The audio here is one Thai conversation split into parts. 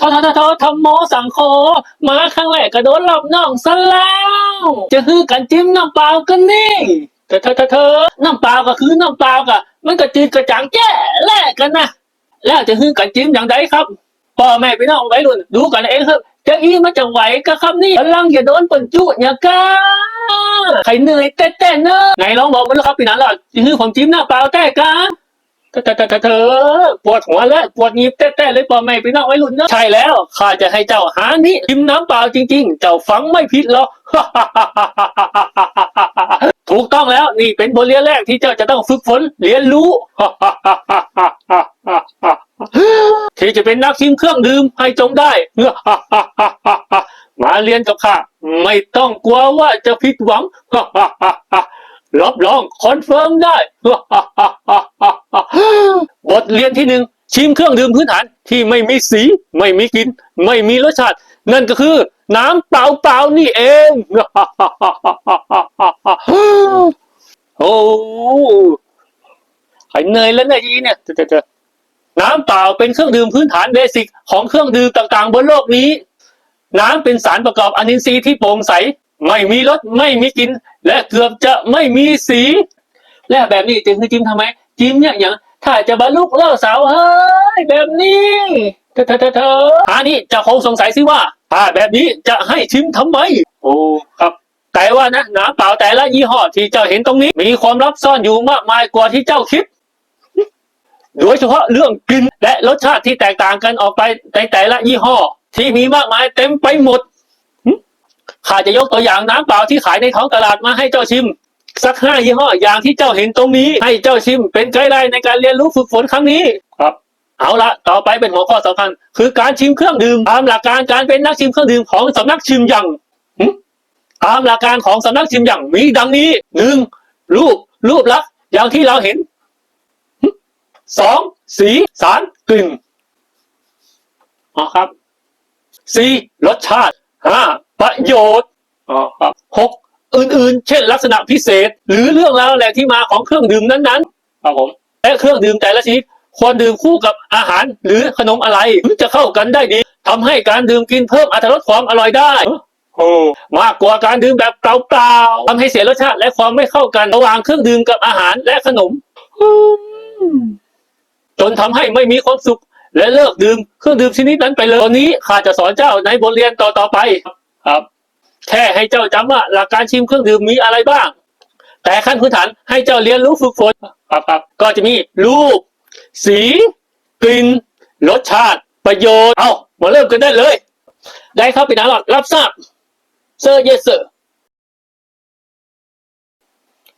ทอทอทอทอทำโมสังโคมาครั้งแรกก็โดนหลอกน้องซะแล้ว จะฮือกันจิ้มน้ำเปล่ากันนี่เธอเธอเธอเธอน้ำเปล่าก็คือน้ำเปล่ากะมันก็จืดกระจ่างแจ้แลกกันนะแล้วจะฮือกันจิ้มอย่างไรครับพ่อแม่พี่น้องไว้รุ่นดูกันเองครับจะอี้มันจะไหวก็ครับนี่พลังอย่าโดนปนจุอย่าก้าใครเหนื่อยแต่แต่เนอะไหนลองบอกมาแล้วครับพี่นันหรอจะฮือผมจิ้มน้ำเปล่าแต่กา เธอเธอเธอปวดหัวแล้วปวดหยิบแต้ๆเลยปอไม่พี่น้องไว้รุ่นเนอะใช่แล้วข้าจะให้เจ้าหานี้ชิมน้ำเปล่าจริง ๆ เจ้าฟังไม่ผิดหรอกถูกต้องแล้วนี่เป็นบทเรียนแรกที่เจ้าจะต้องฝึกฝนเรียนรู้ที่จะเป็นนักชิมเครื่องดื่มให้จงได้มาเรียนกับข้าไม่ต้องกลัวว่าจะผิดหวัง รับรองคอนเฟิร์มได้ บทเรียนที่หนึ่งชิมเครื่องดื่มพื้นฐานที่ไม่มีสี ไม่มีกลิ่นไม่มีรสชาติ นั่นก็คือ น้ำเปล่าๆนี่เอง โอ้ไข่เนยแล้วเนี่ยยีเนี่ยเจน้ำเปล่าเป็นเครื่องดื่มพื้นฐานเบสิกของเครื่องดื่มต่างๆ บนโลกนี้ น้ำเป็นสารประกอบอนินทรีย์ที่โปร่งใส ไม่มีรสไม่มีกลิ่นและเกือบจะไม่มีสี และแบบนี้จึงคือจิ้มทำไม จิ้มเนี่ยอย่างถ้าจะบรรลุเล่าสาวเฮ้ยแบบนี้เธอเธอเธออันนี้จะคงสงสัยสิว่าถ้าแบบนี้จะให้ชิมทำไม โอ้ครับแต่ว่านะน้ำเปล่าแต่ละยี่ห้อที่เจ้าเห็นตรงนี้ มีความลับซ่อนอยู่มากมายกว่าที่เจ้าคิดโดยเฉพาะเรื่องกลิ่นและรสชาติที่แตกต่างกันออกไปในแต่ละยี่ห้อ ที่มีมากมายเต็มไปหมด ข้าจะยกตัวอย่างน้ำเปล่าที่ขายในท้องตลาดมาให้เจ้าชิม สักห้ายี่ห้ออย่างที่เจ้าเห็นตรงนี้ ให้เจ้าชิมเป็นไกด์ไลน์ในการเรียนรู้ฝึกฝนครั้งนี้ครับเอาละต่อไปเป็นหัวข้อสำคัญคือการชิมเครื่องดื่มตามหลักการการเป็นนักชิมเครื่องดื่มของสำนักชิมยังหึตามหลักการของสำนักชิมยังมีดังนี้หนึ่งรูปรูปลักษณ์อย่างที่เราเห็นหึสองสีสารกลิ่นอ๋อครับสี่รสชาติห้า ประโยชน์อ๋อครับหกอื่นๆ เช่นลักษณะพิเศษ หรือเรื่องราวแหล่งที่มาของเครื่องดื่มนั้นๆครับผมและเครื่องดื่มแต่ละชนิดควรดื่มคู่กับอาหารหรือขนมอะไรถึงจะเข้ากันได้ดีทำให้การดื่มกินเพิ่มอรรถรสความอร่อยได้โอ้มากกว่าการดื่มแบบเปล่าๆทำให้เสียรสชาติและความไม่เข้ากันระหว่างเครื่องดื่มกับอาหารและขนมอืมจนทำให้ไม่มีความสุข และเลิกดื่มเครื่องดื่มชนิดนั้นไปเลยตอนนี้ข้าจะสอนเจ้าในบทเรียนต่อๆไป ครับ แค่ให้เจ้าจำว่า หลักการชิมเครื่องดื่มมีอะไรบ้าง แต่ขั้นพื้นฐานให้เจ้าเรียนรู้ฝึกฝนครับครับก็จะมีรูป สี กลิ่นรสชาติ ประโยชน์เอามาเริ่มกันได้เลย ได้ครับพี่นาหลอดรับทราบเซอร์เยสเซอร์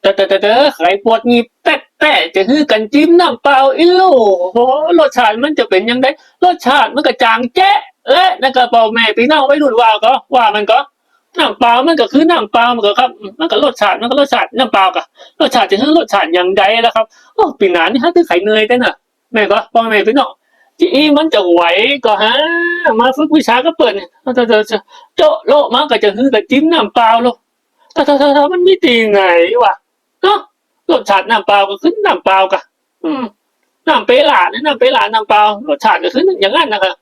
แต่แต่แต่แต่ใครปวดหงิบแต่แต่จะคือกันจิ้มน้ำเปล่าอิลูโอรสชาติมันจะเป็นยังไงรสชาติมันก็จางแจ๊ะ และนั่นก็เปล่าแม่พี่น้องไว้รุ่นว่าก็ว่ามันก็น้ำเปล่ามันก็คือน้ำเปล่ามันก็ครับมันก็รสชาติมันก็รสชาติน้ำเปล่าก็รสชาติจะคือรสชาติอย่างใดแล้วครับโอ้ปีหนานี่ฮะคือไข่เนยแต่น่ะแม่ก็พ่อแม่พี่น้องจีอีมันจะไหวก็ฮะมาฝึกวิชาก็เปิดเนี่ยเธอเธอโจะโลมันก็จะคือกับจิ้มน้ำเปล่าลูกแต่เธอเธอมันไมีตีไงวะเนาะรสชาติน้ำเปล่าก็คือน้ำเปล่ากะอืมน้ำเปล่าเนี่ยน้ำเปล่าน้ำเปล่ารสชาติก็คืออย่างนั้นนะครับ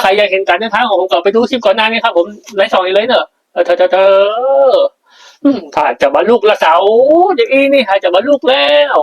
ใครอยากเห็นการเดินทางของผมก็ไปดูคลิปก่อนหน้านี้ครับผมไลฟ์สองอีกเลยเนอะเธอเธอเธออืมถ้าจะบรรลุละเสาอย่างนี้นี่ถ้าจะมาลูกแล้ว